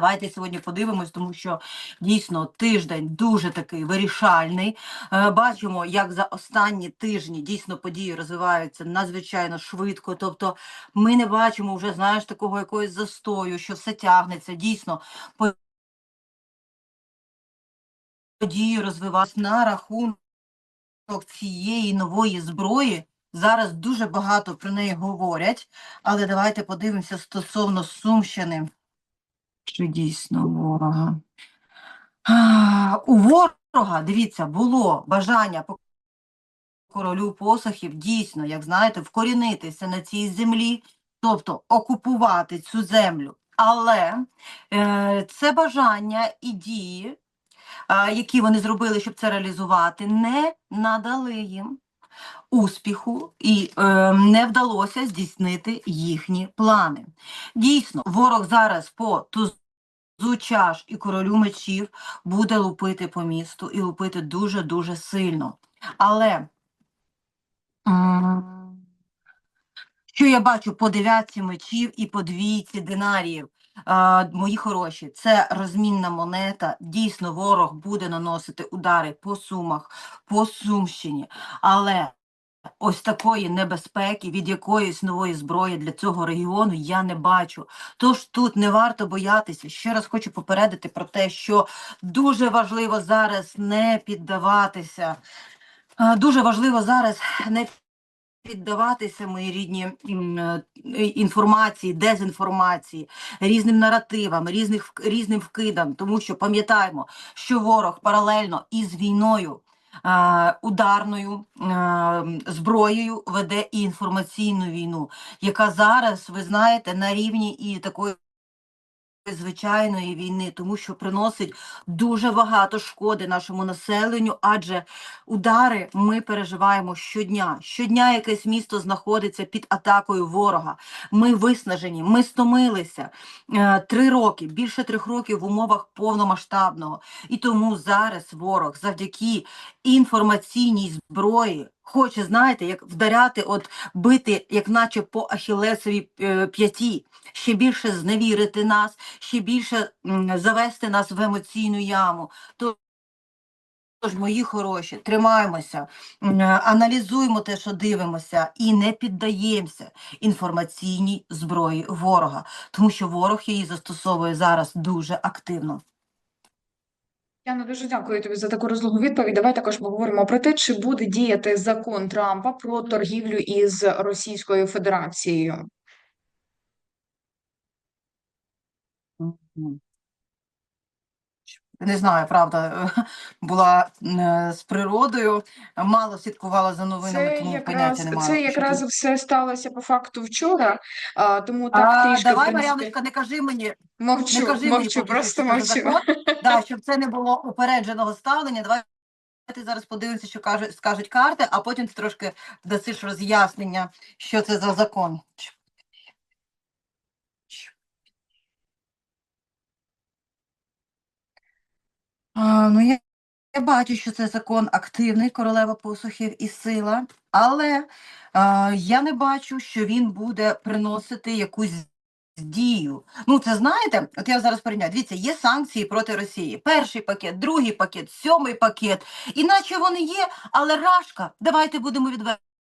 Давайте сьогодні подивимось, тому що дійсно тиждень дуже такий вирішальний. Е, Бачимо, як за останні тижні дійсно події розвиваються надзвичайно швидко. Тобто, ми не бачимо вже, знаєш, такого якогось застою, що все тягнеться. Дійсно, по- події розвиваються на рахунок цієї нової зброї. Зараз дуже багато про неї говорять, але давайте подивимося стосовно Сумщини. Що дійсно ворога. У ворога, дивіться, було бажання королю посохів дійсно, як знаєте, вкорінитися на цій землі, тобто окупувати цю землю. Але е, це бажання і дії, е, які вони зробили, щоб це реалізувати, не надали їм успіху і е, не вдалося здійснити їхні плани. Дійсно, ворог зараз по тузу чаш і королю мечів буде лупити по місту і лупити дуже-дуже сильно. Але що я бачу по дев'ятці мечів і по двійці динаріїв? Е, мої хороші, це розмінна монета. Дійсно, ворог буде наносити удари по сумах, по Сумщині, але ось такої небезпеки від якоїсь нової зброї для цього регіону я не бачу. Тож тут не варто боятися. Ще раз хочу попередити про те, що дуже важливо зараз не піддаватися. Дуже важливо зараз не піддаватися, мої рідні е, інформації, дезінформації, різним наративам, різних, різним вкидам, тому що пам'ятаємо, що ворог паралельно із війною ударною зброєю веде і інформаційну війну, яка зараз, ви знаєте, на рівні і такої звичайної війни, тому що приносить дуже багато шкоди нашому населенню, адже удари ми переживаємо щодня. Щодня якесь місто знаходиться під атакою ворога. Ми виснажені, ми стомилися Е, три роки, більше трьох років в умовах повномасштабного. І тому зараз ворог завдяки інформаційній зброї хоче, знаєте, як вдаряти, от бити, як наче по ахілесовій е, п'яті, ще більше зневірити нас, ще більше завести нас в емоційну яму. Тож, мої хороші, тримаємося, аналізуємо те, що дивимося, і не піддаємося інформаційній зброї ворога, тому що ворог її застосовує зараз дуже активно. Яна, дуже дякую тобі за таку розлогу відповідь. Давай також поговоримо про те, чи буде діяти закон Трампа про торгівлю із Російською Федерацією. Не знаю, правда, була е, з природою, мало слідкувала за новинами, Це тому якраз поняття не маю. це якраз все сталося по факту вчора, а, тому так А, трішки давай, принципі, Мар'яночка, не кажи мені, не мовчу, кажи мовчу, поки просто мовчу. закон, да, щоб це не було упередженого ставлення. Давай зараз подивимося, що кажуть, скажуть карти, а потім ти трошки дасиш роз'яснення, що це за закон. Ну, я, я бачу, що це закон активний, королева посухів і сила, але а, я не бачу, що він буде приносити якусь дію. Ну, це знаєте, от я зараз порівняю. Дивіться, є санкції проти Росії. Перший пакет, другий пакет, сьомий пакет. Іначе вони є, але Рашка, давайте будемо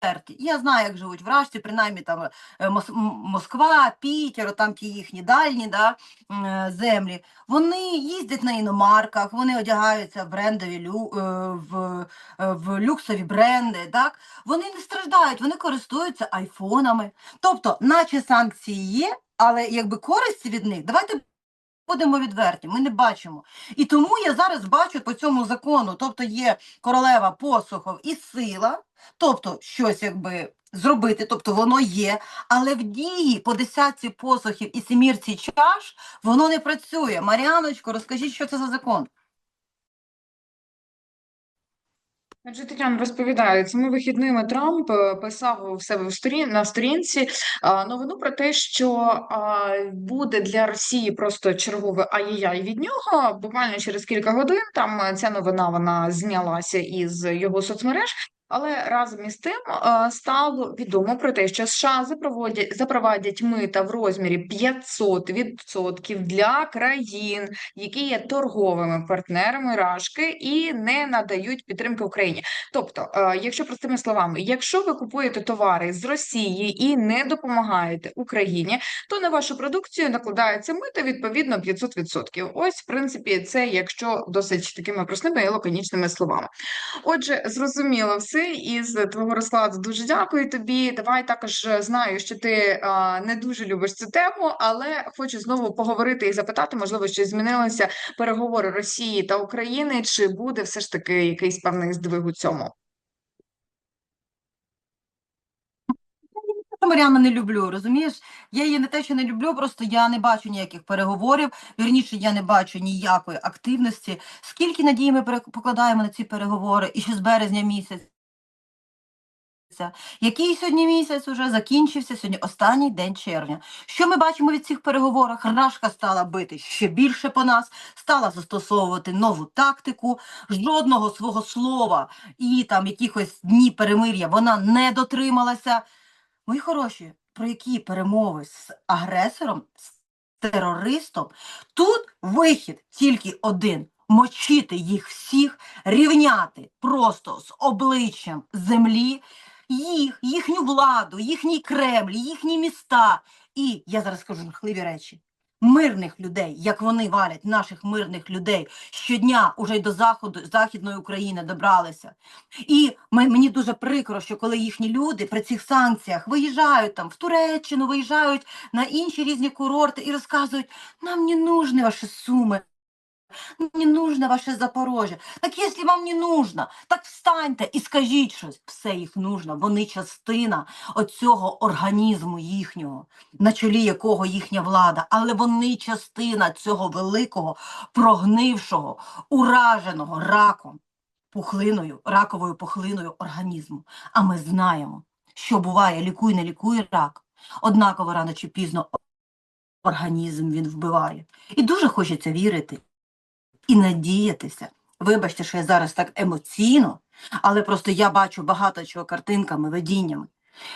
відверті. Я знаю, як живуть в Рашці, принаймні там е, Мос- Москва, Пітер, там ті їхні дальні да, е, землі. Вони їздять на іномарках, вони одягаються в брендові лю, е, в, е, в люксові бренди. Так? Вони не страждають, вони користуються айфонами. Тобто, наче санкції є, але якби користі від них, давайте будемо відверті, ми не бачимо. І тому я зараз бачу по цьому закону, тобто є королева посухов і сила, тобто щось якби зробити, тобто воно є, але в дії по десятці посухів і семірці чаш воно не працює. Маріаночко, розкажіть, що це за закон? Адже Тетяна розповідає, цими вихідними Трамп е, писав у себе в сторін на сторінці а, новину про те, що а, буде для Росії просто чергове ай-яй від нього. Буквально через кілька годин там е, ця новина вона знялася із його соцмереж. Але разом із тим е, стало відомо про те, що США запровадять мита в розмірі 500% для країн, які є торговими партнерами Рашки і не надають підтримки Україні. Тобто, е, якщо простими словами, якщо ви купуєте товари з Росії і не допомагаєте Україні, то на вашу продукцію накладається мито відповідно 500%. Ось, в принципі, це якщо досить такими простими і лаконічними словами. Отже, зрозуміло все із твого розкладу. Дуже дякую тобі. Давай також е, знаю, що ти а, не дуже любиш цю тему, але хочу знову поговорити і запитати, можливо, щось змінилося переговори Росії та України, чи буде все ж таки якийсь певний здвиг у цьому? Я Мар'яна не люблю, розумієш? Я її не те, що не люблю, просто я не бачу ніяких переговорів. Вірніше, я не бачу ніякої активності. Скільки надії ми покладаємо на ці переговори, і ще з березня місяця. Який сьогодні місяць уже закінчився, сьогодні останній день червня. Що ми бачимо від цих переговорів? Рашка стала бити ще більше по нас, стала застосовувати нову тактику, жодного свого слова і там якихось дні перемир'я вона не дотрималася. Мої хороші, про які перемови з агресором, з терористом? Тут вихід тільки один. Мочити їх всіх, рівняти просто з обличчям землі, їх, їхню владу, їхній Кремль, їхні міста. І я зараз скажу жахливі речі. Мирних людей, як вони валять наших мирних людей щодня уже й до заходу західної України добралися. І ме- мені дуже прикро, що коли їхні люди при цих санкціях виїжджають там в Туреччину, виїжджають на інші різні курорти і розказують: нам не нужны ваші суми. Не нужно ваше Запорожжя. Так якщо вам не нужно, так встаньте і скажіть щось. Все їх нужно. Вони частина оцього організму їхнього, на чолі якого їхня влада, але вони частина цього великого, прогнившого, ураженого раком, пухлиною, раковою пухлиною організму. А ми знаємо, що буває, лікуй, не лікуй рак. Однаково рано чи пізно організм він вбиває. І дуже хочеться вірити і надіятися. Вибачте, що я зараз так емоційно, але просто я бачу багато чого картинками, видіннями.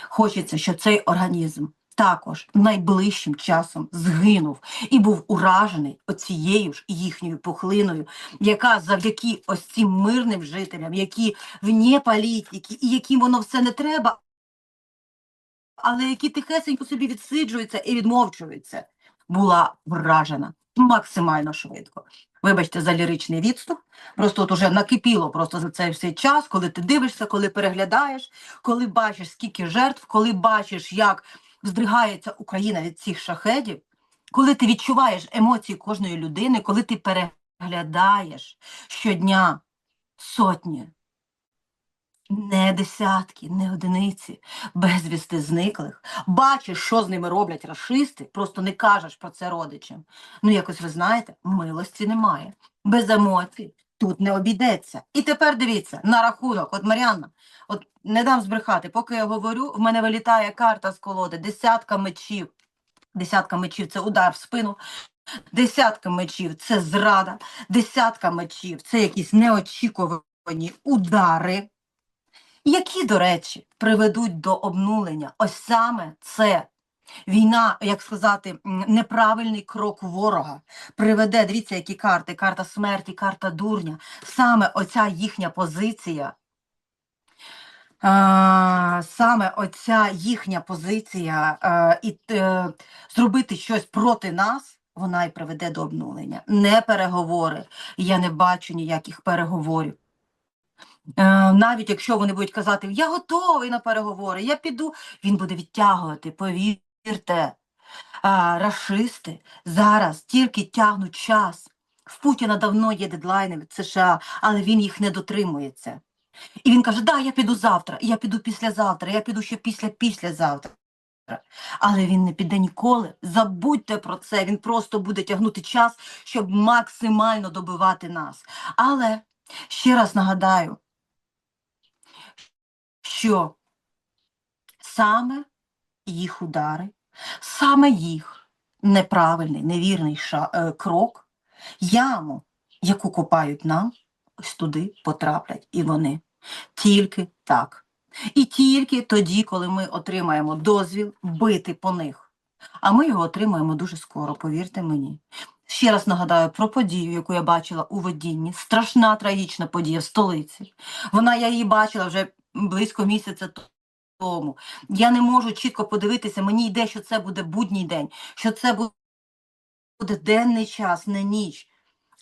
Хочеться, щоб цей організм також найближчим часом згинув і був уражений оцією ж їхньою пухлиною, яка завдяки ось цим мирним жителям, які вне політики, і яким воно все не треба, але які тихесенько собі відсиджуються і відмовчуються, була вражена максимально швидко. Вибачте за ліричний відступ. Просто от уже накипіло просто за цей всей час, коли ти дивишся, коли переглядаєш, коли бачиш, скільки жертв, коли бачиш, як здригається Україна від цих шахедів, коли ти відчуваєш емоції кожної людини, коли ти переглядаєш щодня сотні, не десятки, не одиниці, безвісти зниклих, бачиш, що з ними роблять рашисти, просто не кажеш про це родичам. Ну, якось ви знаєте, милості немає. Без емоцій тут не обійдеться. І тепер дивіться, на рахунок, от Мар'яна, от не дам збрехати, поки я говорю, в мене вилітає карта з колоди, десятка мечів. Десятка мечів це удар в спину, десятка мечів це зрада, десятка мечів це якісь неочікувані удари, які, до речі, приведуть до обнулення. Ось саме це Війна, як сказати, неправильний крок ворога приведе, дивіться, які карти, карта смерті, карта дурня. Саме оця їхня позиція, а, саме оця їхня позиція е, і е, зробити щось проти нас, вона і приведе до обнулення. Не переговори. Я не бачу ніяких переговорів. Е, навіть якщо вони будуть казати, я готовий на переговори, я піду, він буде відтягувати, повірте. А, рашисти зараз тільки тягнуть час. В Путіна давно є дедлайни від США, але він їх не дотримується. І він каже, да, я піду завтра, я піду післязавтра, я піду ще після післязавтра. Але він не піде ніколи. Забудьте про це. Він просто буде тягнути час, щоб максимально добивати нас. Але ще раз нагадаю, що саме їх удари, саме їх неправильний, невірний е, крок, яму, яку копають нам, ось туди потраплять і вони. Тільки так. І тільки тоді, коли ми отримаємо дозвіл бити по них. А ми його отримаємо дуже скоро, повірте мені. Ще раз нагадаю про подію, яку я бачила у Водінні. Страшна трагічна подія в столиці. Вона я її бачила вже близько місяця тому. Я не можу чітко подивитися. Мені йде, що це буде будній день, що це буде денний час, не ніч.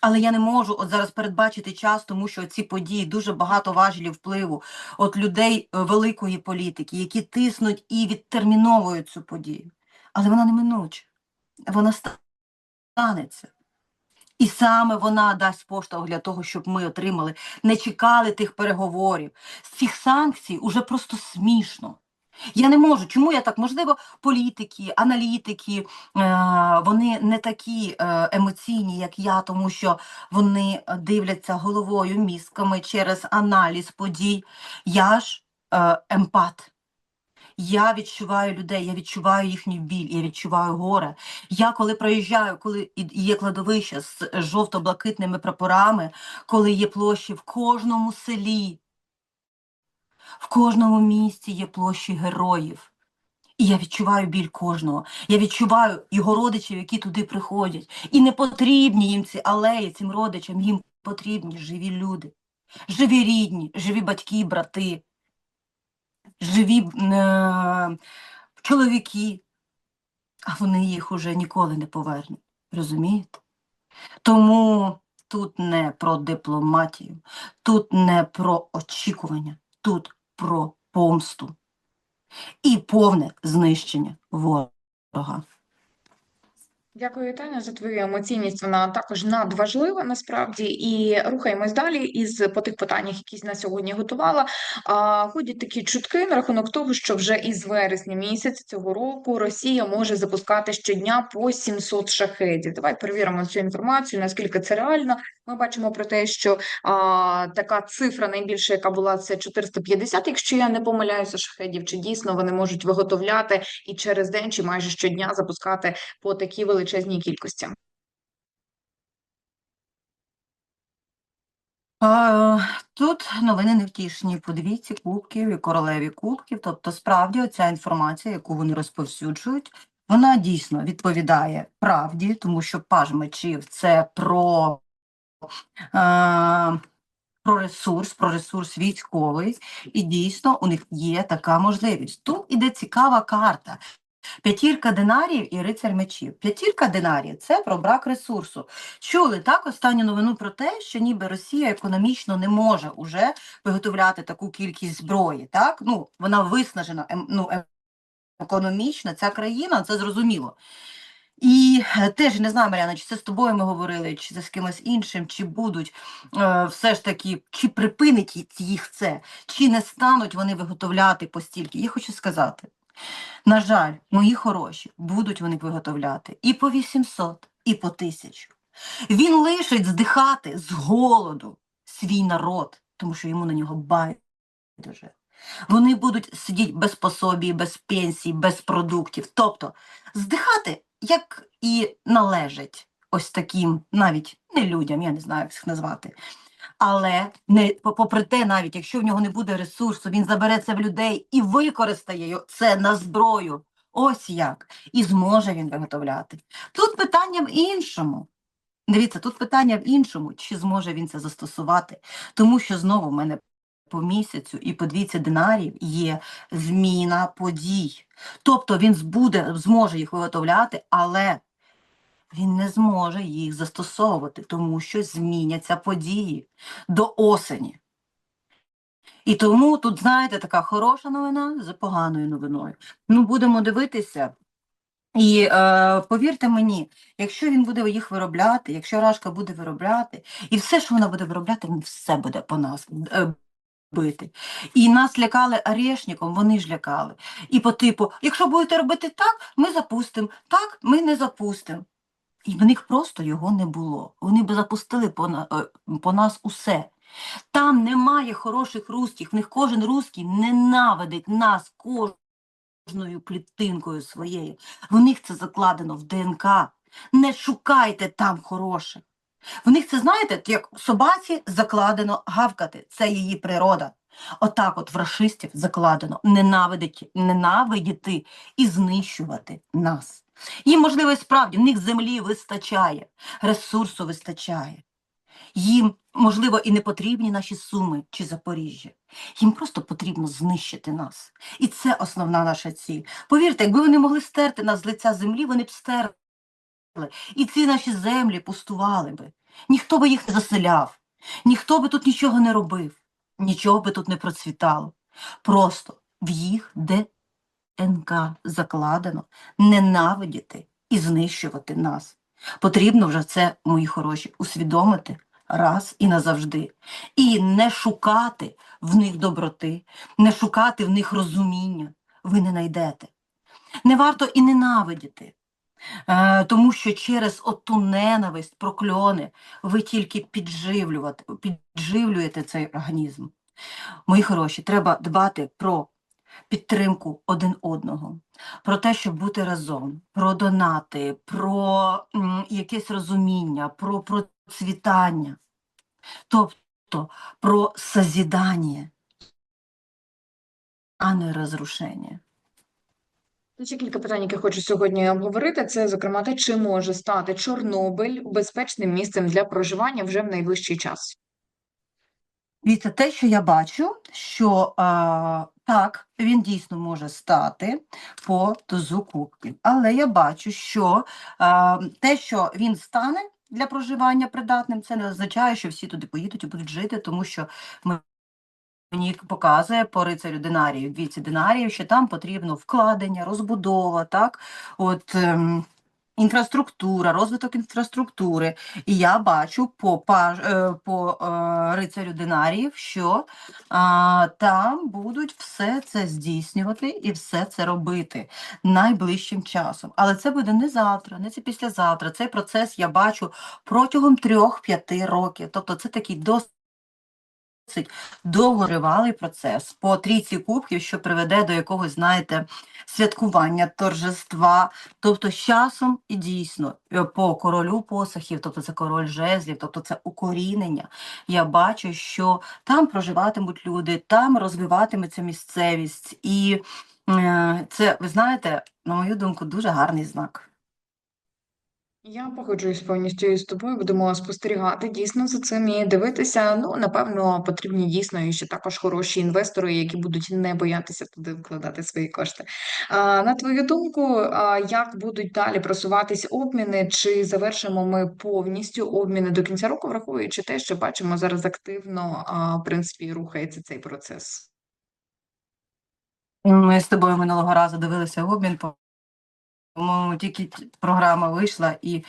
Але я не можу от зараз передбачити час, тому що ці події дуже багато важелів впливу от людей е, великої політики, які тиснуть і відтерміновують цю подію. Але вона неминуча, вона станеться. І саме вона дасть поштовх для того, щоб ми отримали, не чекали тих переговорів. З цих санкцій уже просто смішно. Я не можу. Чому я так? Можливо, політики, аналітики, е, вони не такі е, емоційні, як я, тому що вони дивляться головою, мізками через аналіз подій. Я ж е, емпат. Я відчуваю людей, я відчуваю їхній біль, я відчуваю горе. Я коли проїжджаю, коли є кладовище з жовто-блакитними прапорами, коли є площі в кожному селі, в кожному місті є площі героїв. І я відчуваю біль кожного. Я відчуваю його родичів, які туди приходять. І не потрібні їм ці алеї, цим родичам, їм потрібні живі люди, живі рідні, живі батьки, брати, живі е, чоловіки, а вони їх уже ніколи не повернуть. Розумієте? Тому тут не про дипломатію, тут не про очікування, тут про помсту і повне знищення ворога. Дякую, Таня, за твою емоційність. Вона також надважлива насправді. І рухаємось далі із по тих питаннях, які на сьогодні готувала. А, ходять такі чутки на рахунок того, що вже із вересня місяця цього року Росія може запускати щодня по 700 шахедів. Давай перевіримо цю інформацію, наскільки це реально. Ми бачимо про те, що а, така цифра найбільша, яка була, це 450, якщо я не помиляюся, шахедів. Чи дійсно вони можуть виготовляти і через день, чи майже щодня запускати по такій величезній кількості. А, тут новини невтішні по кубків і королеві кубків. Тобто, справді, оця інформація, яку вони розповсюджують, вона дійсно відповідає правді, тому що паж мечів це про, про ресурс, про ресурс військовий, і дійсно у них є така можливість. Тут іде цікава карта. П'ятірка динарів і рицар мечів. П'ятірка динарів це про брак ресурсу. Чули так останню новину про те, що ніби Росія економічно не може уже виготовляти таку кількість зброї. Так? Ну, вона виснажена ем, ну, е- економічно, ця країна, це зрозуміло. І е, теж не знаю, Мар'яна, чи це з тобою ми говорили, чи це з кимось іншим, чи будуть е, все ж таки, чи припинить їх це, чи не стануть вони виготовляти постільки. Я хочу сказати, на жаль, мої хороші, будуть вони виготовляти і по 800, і по 1000. Він лишить здихати з голоду свій народ, тому що йому на нього байдуже. Вони будуть сидіти без пособій, без пенсій, без продуктів. Тобто здихати, як і належить ось таким, навіть не людям, я не знаю, як їх назвати. Але не попри те, навіть якщо в нього не буде ресурсу, він забере це в людей і використає це на зброю. Ось як. І зможе він виготовляти. Тут питання в іншому. Дивіться, тут питання в іншому, чи зможе він це застосувати. Тому що знову в мене по місяцю і по двійці динарів є зміна подій. Тобто він збуде, зможе їх виготовляти, але він не зможе їх застосовувати, тому що зміняться події до осені. І тому тут, знаєте, така хороша новина з поганою новиною. Ну, будемо дивитися. І е, повірте мені, якщо він буде їх виробляти, якщо Рашка буде виробляти, і все, що вона буде виробляти, все буде по нас е, бити. І нас лякали орешником, вони ж лякали. І по типу, якщо будете робити так, ми запустимо, так, ми не запустимо. І в них просто його не було. Вони б запустили по, е, по нас усе. Там немає хороших русських, в них кожен русський ненавидить нас кожною клітинкою своєю. В них це закладено в ДНК. Не шукайте там хороших. В них це, знаєте, як собаці закладено гавкати. Це її природа. Отак от в рашистів закладено ненавидити, ненавидіти і знищувати нас. Їм, можливо, і справді, в них землі вистачає, ресурсу вистачає. Їм, можливо, і не потрібні наші суми чи Запоріжжя. Їм просто потрібно знищити нас. І це основна наша ціль. Повірте, якби вони могли стерти нас з лиця землі, вони б стерли. І ці наші землі пустували би. Ніхто би їх не заселяв, ніхто би тут нічого не робив, нічого би тут не процвітало. Просто в їх ДНК закладено ненавидіти і знищувати нас. Потрібно вже це, мої хороші, усвідомити раз і назавжди. І не шукати в них доброти, не шукати в них розуміння. Ви не знайдете. Не варто і ненавидіти. Е, тому що через оту ненависть, прокльони, ви тільки підживлюєте цей організм. Мої хороші, треба дбати про підтримку один одного, про те, щоб бути разом, про донати, про якесь розуміння, про процвітання, тобто про созідання, а не розрушення. Ще кілька питань, які хочу сьогодні обговорити. Це, зокрема, те, чи може стати Чорнобиль безпечним місцем для проживання вже в найближчий час. Дивіться, те, що я бачу, що а, так, він дійсно може стати по тузу кубків. Але я бачу, що а, те, що він стане для проживання придатним, це не означає, що всі туди поїдуть і будуть жити, тому що ми. Мені показує по рицарю динаріїв, віці динаріїв, що там потрібно вкладення, розбудова, так, от ем, інфраструктура, розвиток інфраструктури. І я бачу по, паж, е, по е, рицарю динаріїв, що а, там будуть все це здійснювати і все це робити найближчим часом. Але це буде не завтра, не це післязавтра. Цей процес я бачу протягом трьох-п'яти років. Тобто це такий досить довготривалий процес по трійці кубків, що приведе до якогось, знаєте, святкування, торжества. Тобто з часом і дійсно е, по королю посохів, тобто це король жезлів, тобто це укорінення. Я бачу, що там проживатимуть люди, там розвиватиметься місцевість. І е, це, ви знаєте, на мою думку, дуже гарний знак. Я погоджуюсь повністю з тобою. Будемо спостерігати дійсно за цим і дивитися. Ну, напевно, потрібні дійсно і ще також хороші інвестори, які будуть не боятися туди вкладати свої кошти. А, на твою думку, а, як будуть далі просуватись обміни? Чи завершимо ми повністю обміни до кінця року, враховуючи те, що бачимо зараз активно, а, в принципі, рухається цей процес? Ми з тобою минулого разу дивилися обмін. По-моєму, тільки програма вийшла, і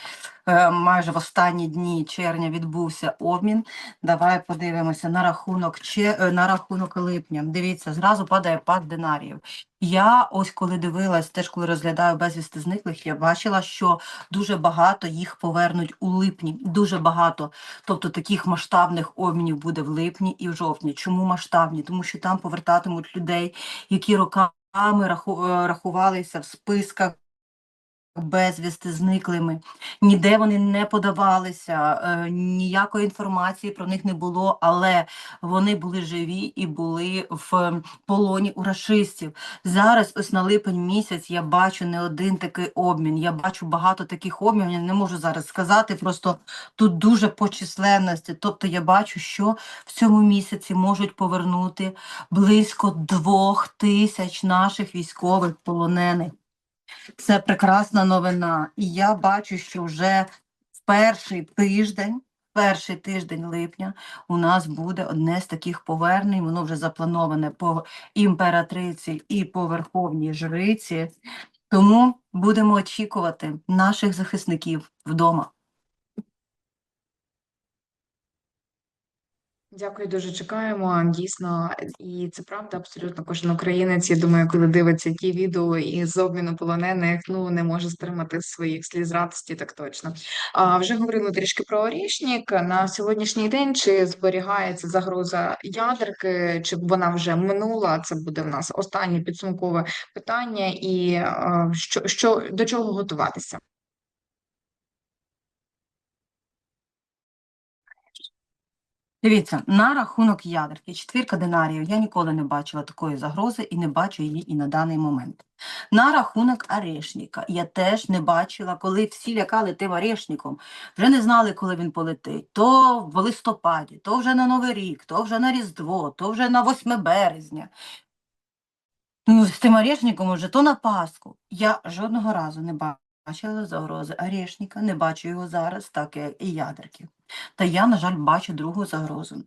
е, майже в останні дні червня відбувся обмін. Давай подивимося на рахунок че, е, на рахунок липня. Дивіться, зразу падає пад динаріїв. Я ось коли дивилась, теж коли розглядаю безвісти зниклих, я бачила, що дуже багато їх повернуть у липні. Дуже багато. Тобто таких масштабних обмінів буде в липні і в жовтні. Чому масштабні? Тому що там повертатимуть людей, які роками е, рахувалися в списках безвісти зниклими. Ніде вони не подавалися, е, ніякої інформації про них не було, але вони були живі і були в полоні у рашистів. Зараз, ось на липень місяць, я бачу не один такий обмін. Я бачу багато таких обмінів. Я не можу зараз сказати. Просто тут дуже по численності. Тобто я бачу, що в цьому місяці можуть повернути близько двох тисяч наших військових полонених. Це прекрасна новина. І я бачу, що вже в перший тиждень, перший тиждень липня у нас буде одне з таких повернень. Воно вже заплановане по імператриці і по верховній жриці. Тому будемо очікувати наших захисників вдома. Дякую, дуже чекаємо. Дійсно, і це правда, абсолютно кожен українець. Я думаю, коли дивиться ті відео із обміну полонених, ну не може стримати своїх сліз радості, так точно. А вже говорили трішки про Орішнік. На сьогоднішній день чи зберігається загроза ядерки, чи вона вже минула? Це буде в нас останнє підсумкове питання, і що, що до чого готуватися? Дивіться, на рахунок ядерки, четвірка динаріїв, я ніколи не бачила такої загрози і не бачу її і на даний момент. На рахунок орешника, я теж не бачила, коли всі лякали тим орешником, вже не знали, коли він полетить. То в листопаді, то вже на Новий рік, то вже на Різдво, то вже на 8 березня. Ну, з тим орешником уже то на Пасху. Я жодного разу не бачила загрози орешника, не бачу його зараз, так як і ядерки. Та я, на жаль, бачу другу загрозу.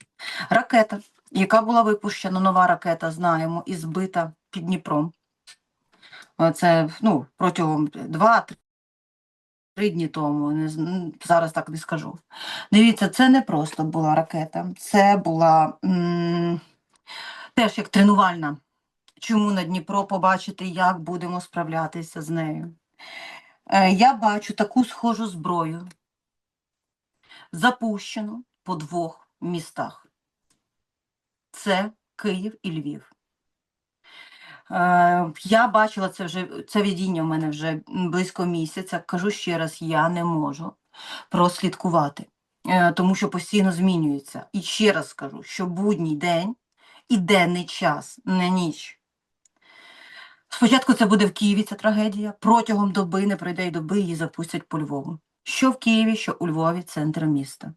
Ракета, яка була випущена, нова ракета, знаємо, і збита під Дніпром. Це ну, протягом 2-3 дні тому, зараз так не скажу. Дивіться, це не просто була ракета, це була теж як тренувальна. Чому на Дніпро побачити, як будемо справлятися з нею? Е, Я бачу таку схожу зброю, запущену по двох містах. Це Київ і Львів. Е, Я бачила це вже, це видіння в мене вже близько місяця. Кажу ще раз, я не можу прослідкувати, е, тому що постійно змінюється. І ще раз скажу, що будній день і денний час, не ніч. Спочатку це буде в Києві ця трагедія. Протягом доби, не пройде й доби, її запустять по Львову. Що в Києві, що у Львові, центр міста.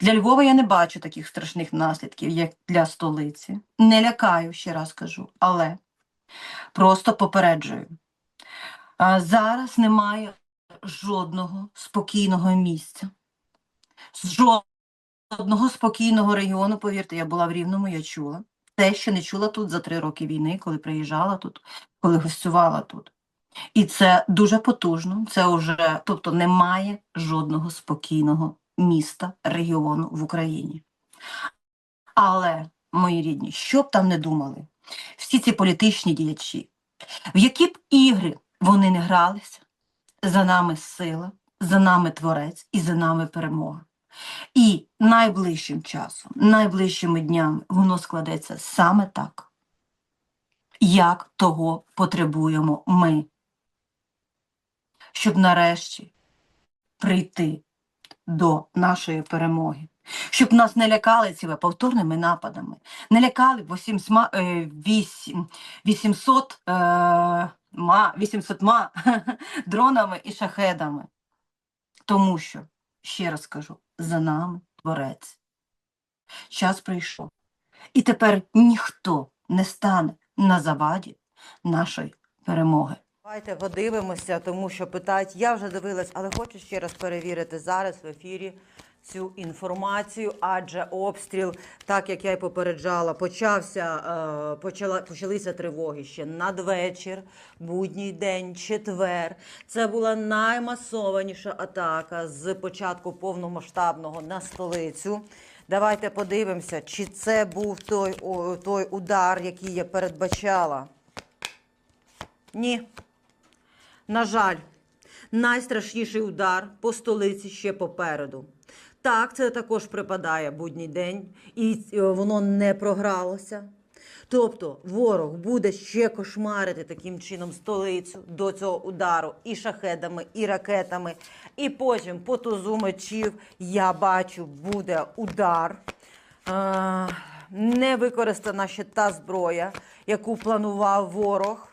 Для Львова я не бачу таких страшних наслідків, як для столиці. Не лякаю, ще раз кажу, але просто попереджую. Зараз немає жодного спокійного місця. Жодного спокійного регіону, повірте, я була в Рівному, я чула. Те, що не чула тут за три роки війни, коли приїжджала тут, коли гостювала тут. І це дуже потужно. Це вже, тобто немає жодного спокійного міста, регіону в Україні. Але, мої рідні, що б там не думали, всі ці політичні діячі, в які б ігри вони не гралися, за нами сила, за нами творець і за нами перемога. І найближчим часом, найближчими днями воно складеться саме так, як того потребуємо ми, щоб нарешті прийти до нашої перемоги. Щоб нас не лякали цими повторними нападами, не лякали 800, е, 800, е, ма, 800 ма дронами і шахедами. Тому що, ще раз кажу, за нами творець. Час прийшов. І тепер ніхто не стане на заваді нашої перемоги. Давайте подивимося, тому що питають, я вже дивилась, але хочу ще раз перевірити зараз в ефірі цю інформацію, адже обстріл, так як я й попереджала, почався, е, почала, почалися тривоги ще надвечір, будній день, четвер. Це була наймасованіша атака з початку повномасштабного на столицю. Давайте подивимося, чи це був той, той удар, який я передбачала. Ні. На жаль, найстрашніший удар по столиці ще попереду. Так, це також припадає будній день, і е, воно не програлося. Тобто ворог буде ще кошмарити таким чином столицю до цього удару і шахедами, і ракетами. І потім по тузу мечів я бачу, буде удар. Не використана ще та зброя, яку планував ворог.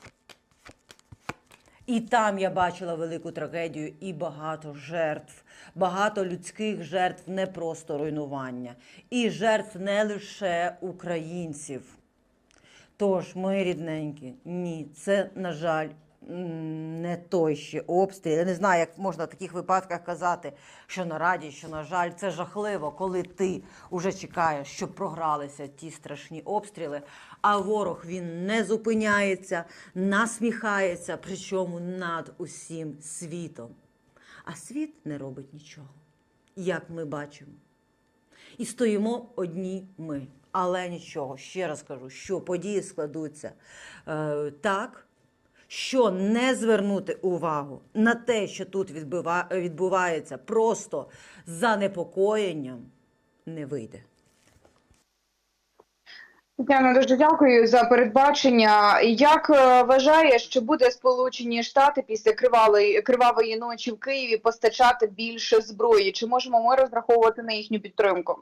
І там я бачила велику трагедію і багато жертв, багато людських жертв, не просто руйнування, і жертв не лише українців. Тож, мої рідненькі, ні, це, на жаль, не той ще обстріл. Я не знаю, як можна в таких випадках казати, що на раді, що на жаль, це жахливо, коли ти вже чекаєш, щоб програлися ті страшні обстріли, а ворог він не зупиняється, насміхається, причому над усім світом. А світ не робить нічого, як ми бачимо. І стоїмо одні ми. Але нічого, ще раз кажу, що події складуться е, так, що не звернути увагу на те, що тут відбувається, просто занепокоєнням не вийде. Тетяно, дуже дякую за передбачення. Як е, вважаєш, чи буде Сполучені Штати після кривавої кривавої ночі в Києві постачати більше зброї? Чи можемо ми розраховувати на їхню підтримку?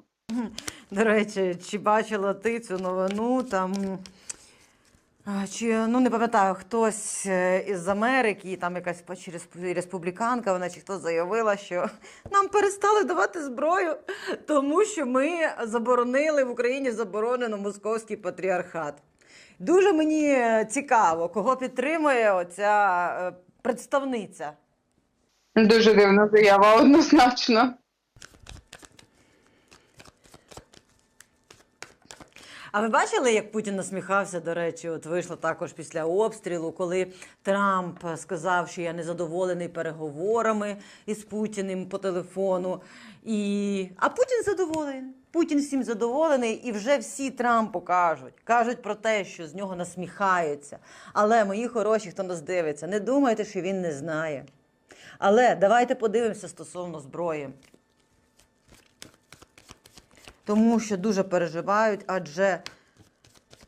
До речі, чи бачила ти цю новину? Там чи ну не пам'ятаю, хтось е, із Америки, там якась чи республіканка, вона чи хто заявила, що нам перестали давати зброю, тому що ми заборонили в Україні заборонено московський патріархат. Дуже мені е, цікаво, кого підтримує оця е, представниця. Дуже дивна заява, однозначно. А ви бачили, як Путін насміхався? До речі, от вийшло також після обстрілу, коли Трамп сказав, що я незадоволений переговорами із Путіним по телефону. І... А Путін задоволений. Путін всім задоволений, і вже всі Трампу кажуть. Кажуть про те, що з нього насміхаються. Але мої хороші, хто нас дивиться, не думайте, що він не знає. Але давайте подивимося стосовно зброї тому що дуже переживають, адже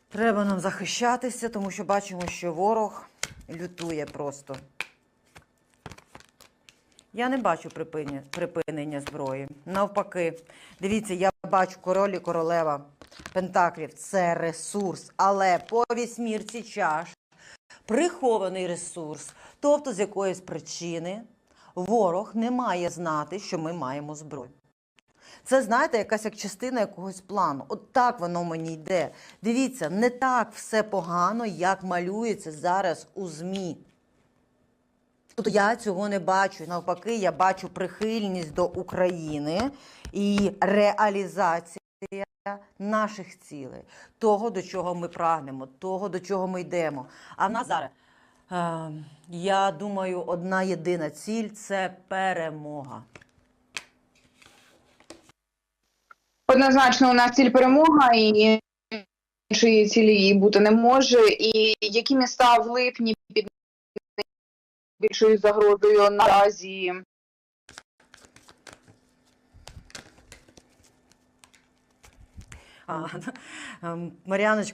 треба нам захищатися, тому що бачимо, що ворог лютує просто. Я не бачу припинення, зброї. Навпаки, дивіться, я бачу король і королева Пентаклів. Це ресурс, але по вісьмірці чаш прихований ресурс. Тобто, з якоїсь причини ворог не має знати, що ми маємо зброю. Це, знаєте, якась як частина якогось плану. От так воно мені йде. Дивіться, не так все погано, як малюється зараз у ЗМІ. Тобто я цього не бачу. Навпаки, я бачу прихильність до України і реалізація наших цілей, того, до чого ми прагнемо, того, до чого ми йдемо. А в нас зараз, е, я думаю, одна єдина ціль це перемога. Однозначно, у нас ціль перемога і іншої цілі її бути не може. І які міста в липні під більшою загрозою наразі? Ем,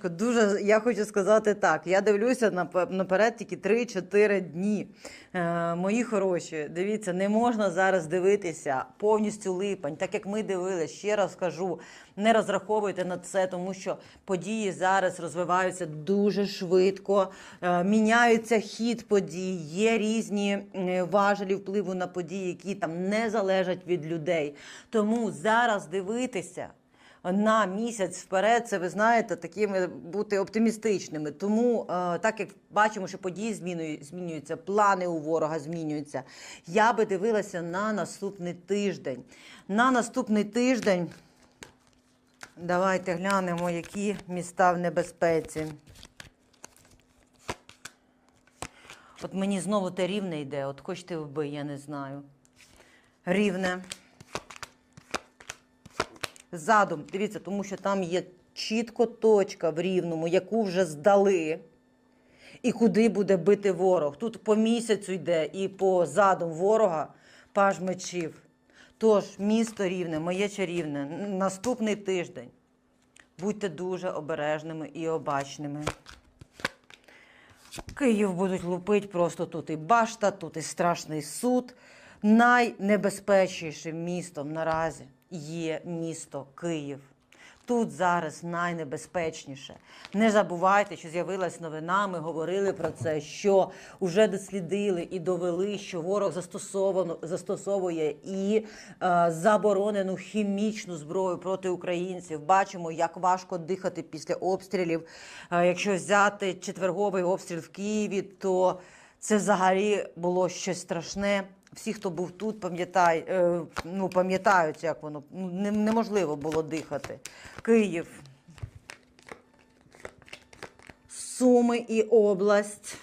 дуже я хочу сказати так. Я дивлюся напе- наперед тільки 3-4 дні. Е, мої хороші, дивіться, не можна зараз дивитися повністю липень, так як ми дивилися. Ще раз кажу, не розраховуйте на це, тому що події зараз розвиваються дуже швидко, е, міняється хід подій, є різні важелі впливу на події, які там не залежать від людей. Тому зараз дивитися на місяць вперед, це ви знаєте, такими бути оптимістичними. Тому, е, так як бачимо, що події змінюються, плани у ворога змінюються. Я би дивилася на наступний тиждень. На наступний тиждень давайте глянемо, які міста в небезпеці. От мені знову те рівне йде, от хочете вбий, я не знаю. Рівне. Задум, дивіться, тому що там є чітко точка в рівному, яку вже здали, і куди буде бити ворог. Тут по місяцю йде і по задум ворога паж мечів. Тож, місто рівне, моє чарівне, наступний тиждень. Будьте дуже обережними і обачними. Київ будуть лупити просто тут і башта, тут і страшний суд. Найнебезпечнішим містом наразі є місто Київ. Тут зараз найнебезпечніше. Не забувайте, що з'явилась новина. Ми говорили про це, що вже дослідили і довели, що ворог застосовано застосовує і е, заборонену хімічну зброю проти українців. Бачимо, як важко дихати після обстрілів. Е, якщо взяти четверговий обстріл в Києві, то це взагалі було щось страшне. Всі, хто був тут, пам'ятай, е, ну, пам'ятають, як воно ну, не- неможливо було дихати. Київ, Суми і область.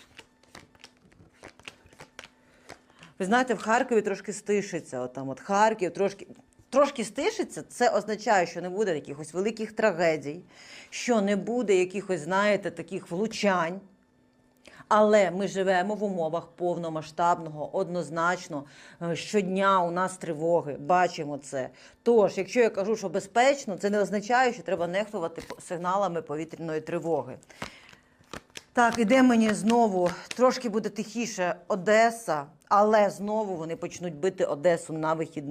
Ви знаєте, в Харкові трошки стишиться. От от Харків трошки. Трошки стишиться, це означає, що не буде якихось великих трагедій, що не буде якихось, знаєте, таких влучань. Але ми живемо в умовах повномасштабного, однозначно. е, Щодня у нас тривоги, бачимо це. Тож, якщо я кажу, що безпечно, це не означає, що треба нехтувати сигналами повітряної тривоги. Так, іде мені знову трошки буде тихіше Одеса, але знову вони почнуть бити Одесу на вихідних.